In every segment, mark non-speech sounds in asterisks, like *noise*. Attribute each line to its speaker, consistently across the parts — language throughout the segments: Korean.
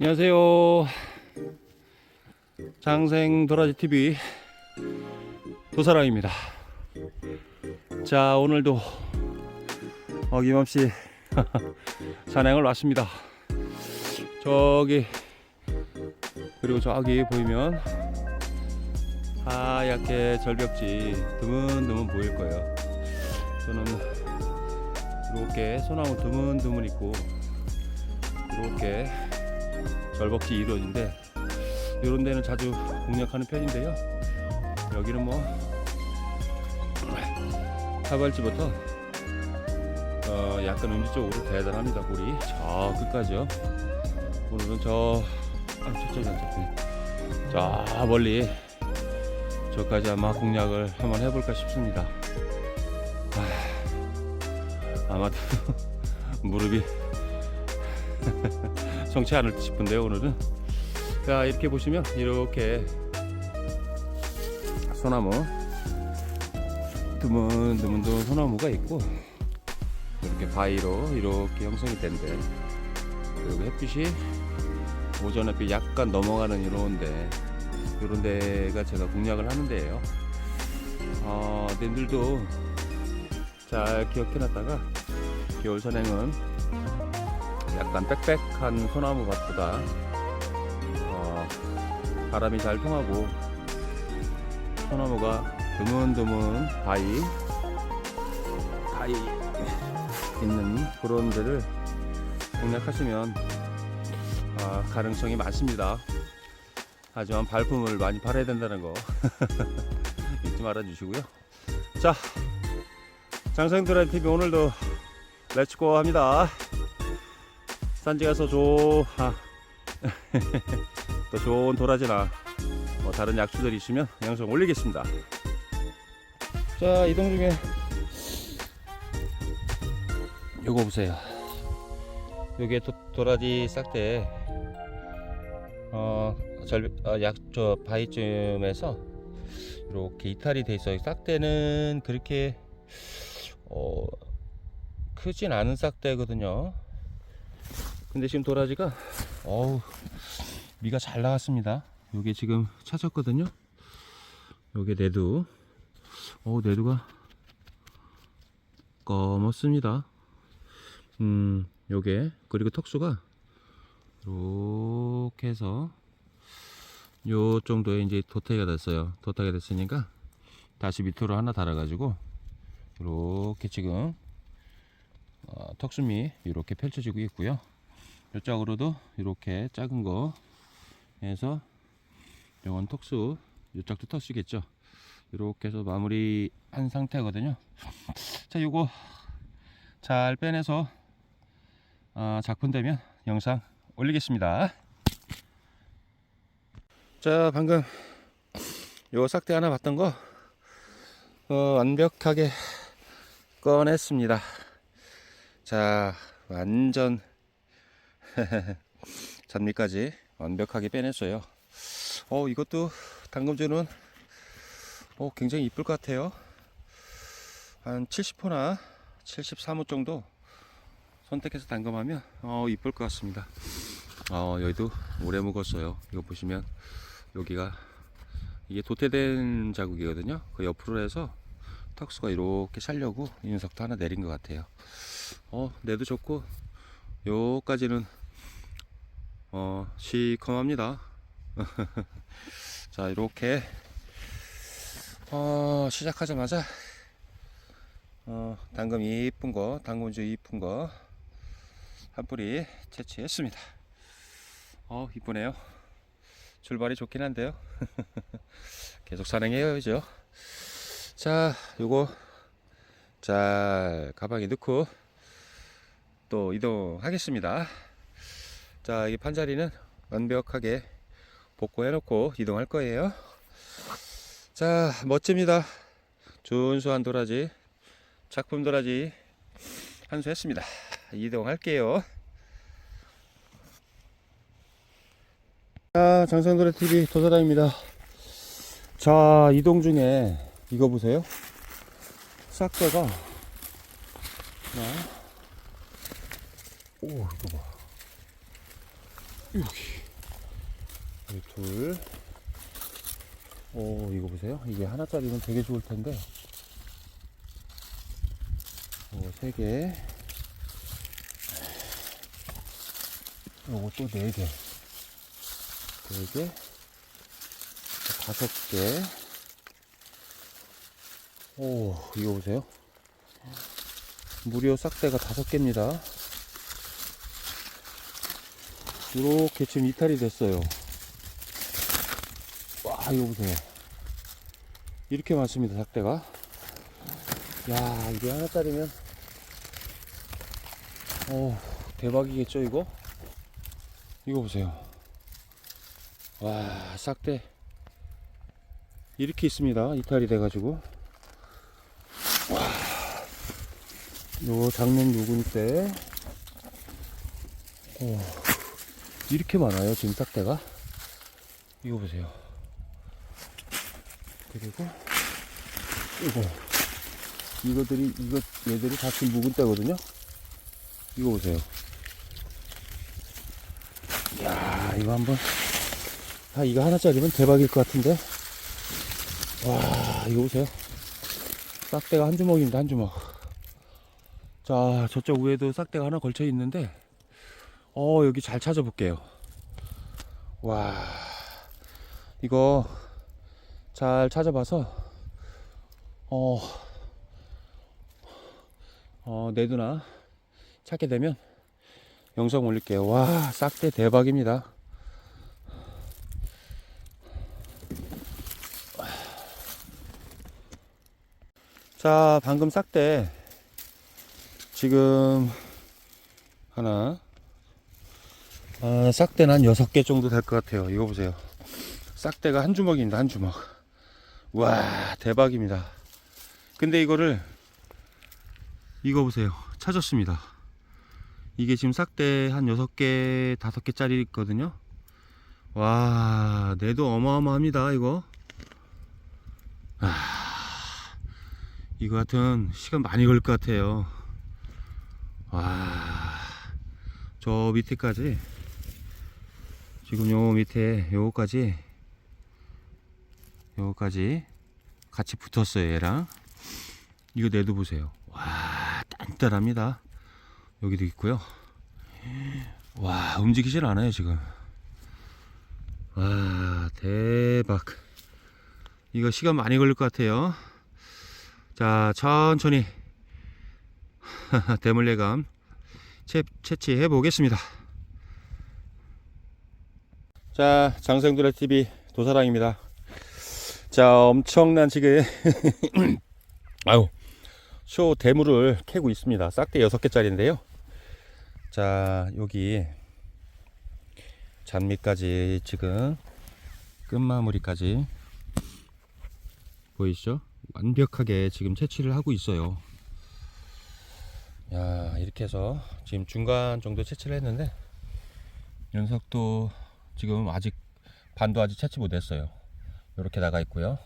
Speaker 1: 안녕하세요. 장생 도라지 TV 도사랑입니다. 자 오늘도 어김없이 *laughs* 산행을 왔습니다. 저기 그리고 저기 보이면 하얗게 절벽지 드문드문 보일 거예요. 저는 이렇게 소나무 드문드문 있고 이렇게 절벽지 이루어진데 이런 데는 자주 공략하는 편인데요. 여기는 뭐 하발지부터 어, 약간 음지 쪽으로 대단합니다. 골이 저 끝까지요. 오늘은 저 아, 저쪽이 안 잡히네. 저 멀리 저까지 아마 공략을 한번 해볼까 싶습니다. 아, 아마도 *laughs* 무릎이 성치 않을 듯 싶은데요 오늘은. 자 이렇게 보시면 이렇게 소나무 드문드문드문 소나무가 있고 이렇게 바위로 이렇게 형성이 된대. 그리고 햇빛이 오전 햇빛 약간 넘어가는 이런데 이런 데가 제가 공략을 하는 데예요. 어, 님들도 잘 기억해 놨다가 겨울 선행은 약간 빽빽한 소나무 밭보다 어, 바람이 잘 통하고 소나무가 드문드문 바위 바위 *laughs* 있는 그런 데를 공략하시면 아, 가능성이 많습니다. 하지만 발품을 많이 팔아야 된다는 거 *laughs* 잊지 말아 주시고요. 자, 장생 드라이 TV 오늘도 렛츠고 합니다. 산지 가서 조, 아, *laughs* 또 좋은 도라지나 뭐 다른 약수들이 있으면 영상 올리겠습니다. 자, 이동 중에 요거 보세요. 요게 도, 도라지 싹대, 어, 절, 어, 약, 저, 바위쯤에서 이렇게 이탈이 돼 있어요. 싹대는 그렇게, 어, 크진 않은 싹대거든요. 근데 지금 도라지가 어우 미가 잘 나왔습니다. 요게 지금 찾았거든요. 요게 내두. 어우 내두가 검었습니다. 음 요게 그리고 턱수가 이렇게 해서 요 정도에 이제 도태가 됐어요. 도태가 됐으니까 다시 밑으로 하나 달아 가지고 이렇게 지금 어, 턱수미 이렇게 펼쳐지고 있고요. 이쪽으로도 이렇게 작은 거 해서 요건 턱수 이쪽도 턱수겠죠? 이렇게 해서 마무리 한 상태거든요. *laughs* 자 요거 잘 빼내서 어, 작품 되면 영상 올리겠습니다. 자 방금 요 싹대 하나 봤던 거 어, 완벽하게 꺼냈습니다. 자 완전 *laughs* 잔미까지 완벽하게 빼냈어요. 어, 이것도 당금주는 어, 굉장히 이쁠 것 같아요. 한 70호나 73호 정도 선택해서 당금하면 어, 이쁠 것 같습니다. 어, 여기도 오래 묵었어요. 이거 보시면 여기가 이게 도태된 자국이거든요. 그 옆으로 해서 턱수가 이렇게 살려고 이 녀석도 하나 내린 것 같아요. 어, 내도 좋고 요까지는 어, 시커멉니다. *laughs* 자, 이렇게 어, 시작하자마자 어, 당금 이쁜 거, 당근주 이쁜 거 한 뿌리 채취했습니다. 어, 이쁘네요. 출발이 좋긴 한데요. *laughs* 계속 산행해야죠. 자, 요거 잘 가방에 넣고 또 이동하겠습니다. 자, 이 판자리는 완벽하게 복구해 놓고 이동할 거예요. 자, 멋집니다. 준수한 도라지, 작품 도라지 한수 했습니다. 이동할게요. 자, 장상도라 TV 도사장입니다. 자, 이동 중에 이거 보세요. 싹대가 하나, 오, 이거 봐. 여기 여기 둘. 오 이거 보세요. 이게 하나짜리면 되게 좋을 텐데. 오, 세 개. 요거 또 네 개. 네 개. 다섯 개. 오, 이거 보세요. 무려 싹대가 다섯 개입니다. 이렇게 지금 이탈이 됐어요. 와, 이거 보세요. 이렇게 많습니다, 싹대가. 야, 이게 하나짜리면, 어, 대박이겠죠, 이거? 이거 보세요. 와, 싹대. 이렇게 있습니다. 이탈이 돼가지고. 와, 요 작년 요금 때. 어, 이렇게 많아요, 지금 싹대가. 이거 보세요. 그리고, 이거. 이거들이, 이거, 얘들이 다 지금 묵은 때거든요. 이거 보세요. 야 이거 한번. 아, 이거 하나짜리면 대박일 것 같은데. 와, 이거 보세요. 싹대가 한 주먹입니다, 한 주먹. 자, 저쪽 위에도 싹대가 하나 걸쳐 있는데, 어, 여기 잘 찾아볼게요. 와, 이거 잘 찾아봐서, 어, 어, 내 누나 찾게 되면 영상 올릴게요. 와, 싹대 대박입니다. 자, 방금 싹대 지금 하나 아, 싹대는 한 6개 정도 될 것 같아요. 이거 보세요. 싹대가 한 주먹입니다. 한 주먹. 와, 대박입니다. 근데 이거를 이거 보세요. 찾았습니다. 이게 지금 싹대 한 6개, 5개짜리 있거든요. 와, 내도 어마어마합니다. 이거. 아, 이거 같은 시간 많이 걸릴 것 같아요. 와, 저 밑에까지 지금 요 밑에 요거까지. 요거까지 같이 붙었어요 얘랑. 이거 내도 보세요. 와 단단합니다. 여기도 있고요. 와 움직이질 않아요 지금. 와 대박. 이거 시간 많이 걸릴 것 같아요. 자 천천히. *laughs* 대물레감 채, 채취해 보겠습니다 자 장생두라 TV 도사랑입니다. 자 엄청난 지금 *laughs* 아유 쇼 대물을 캐고 있습니다. 싹대 6개짜리인데요. 자 여기 잔미까지 지금 끝마무리까지 보이시죠? 완벽하게 지금 채취를 하고 있어요. 야 이렇게 해서 지금 중간 정도 채취를 했는데 녀석도 지금 아직 반도 아직 채취 못했어요. 이렇게 나가 있고요.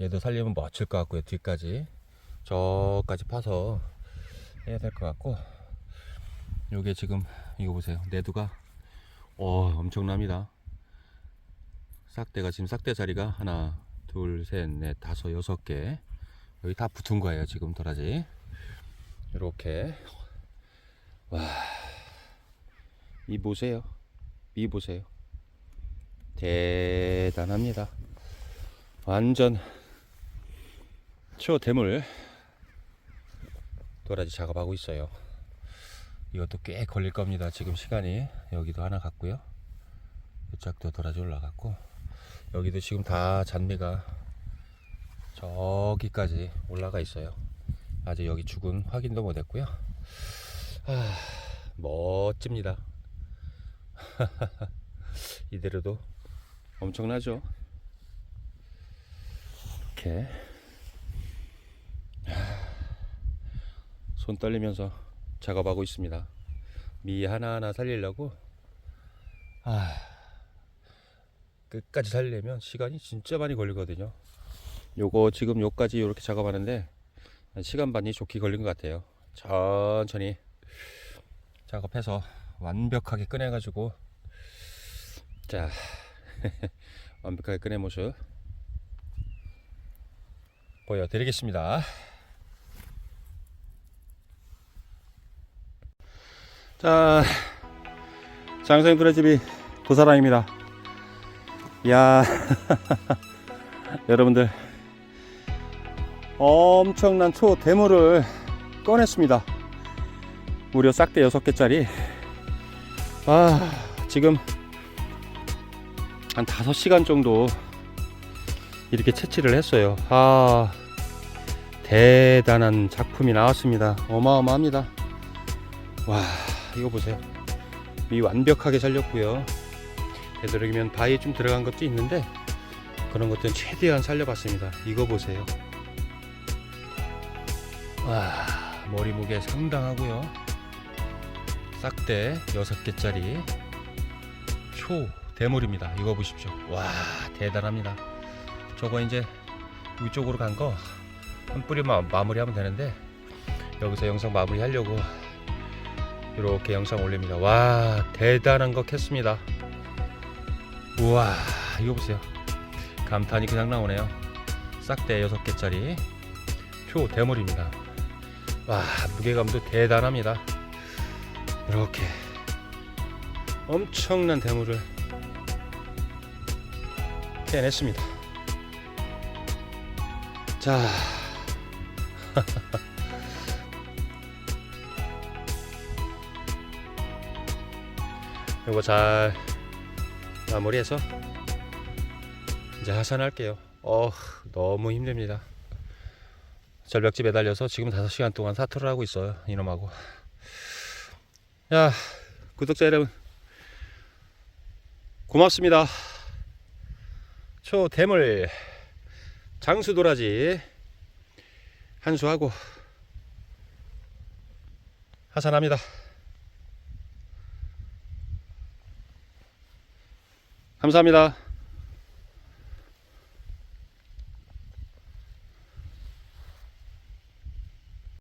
Speaker 1: 얘도 살리면 멋질 것 같고요 뒤까지. 저까지 파서 해야 될 것 같고. 요게 지금 이거 보세요. 내두가 어 엄청납니다. 싹대가 지금 싹대 자리가 하나 둘셋넷 다섯 여섯 개. 여기 다 붙은 거예요 지금 도라지. 이렇게. 와 이 보세요. 이 보세요 대단합니다. 완전 초대물 도라지 작업하고 있어요. 이것도 꽤 걸릴 겁니다. 지금 시간이 여기도 하나 갔고요. 이쪽도 도라지 올라갔고 여기도 지금 다 잔미가 저기까지 올라가 있어요. 아직 여기 죽은 확인도 못했고요. 아 멋집니다. *laughs* 이대로도 엄청나죠? 이렇게. 손 떨리면서 작업하고 있습니다. 미 하나하나 살리려고. 아. 끝까지 살리려면 시간이 진짜 많이 걸리거든요. 요거 지금 요까지 이렇게 작업하는데 한 시간 반이 좋게 걸린 것 같아요. 천천히 작업해서 완벽하게 꺼내가지고. 자, *laughs* 완벽하게 끄낸 모습 보여드리겠습니다. 자, 장생들의 집이 도사랑입니다. 이야, *laughs* 여러분들 엄청난 초 대물을 꺼냈습니다. 무려 싹대 6개짜리. 아, 지금 한 5시간 정도 이렇게 채취를 했어요. 아, 대단한 작품이 나왔습니다. 어마어마합니다. 와, 이거 보세요. 이 완벽하게 살렸고요. 되도록이면 바위에 좀 들어간 것도 있는데 그런 것들은 최대한 살려봤습니다. 이거 보세요. 와, 머리 무게 상당하고요. 싹대 6개짜리 초 대물입니다. 이거 보십시오. 와, 대단합니다. 저거 이제 위쪽으로 간 거 한 뿌리만 마무리하면 되는데 여기서 영상 마무리 하려고 이렇게 영상 올립니다. 와, 대단한 거 캤습니다. 우와, 이거 보세요. 감탄이 그냥 나오네요. 싹대 6개짜리 초 대물입니다. 와, 무게감도 대단합니다. 이렇게 엄청난 대물을 캐냈습니다. 자, *laughs* 이거 잘 마무리해서 이제 하산할게요. 어, 너무 힘듭니다. 절벽지 매달려서 지금 5시간 동안 사투를 하고 있어요. 이놈하고. 야, 구독자 여러분. 고맙습니다. 초 대물 장수 도라지 한수하고 하산합니다. 감사합니다.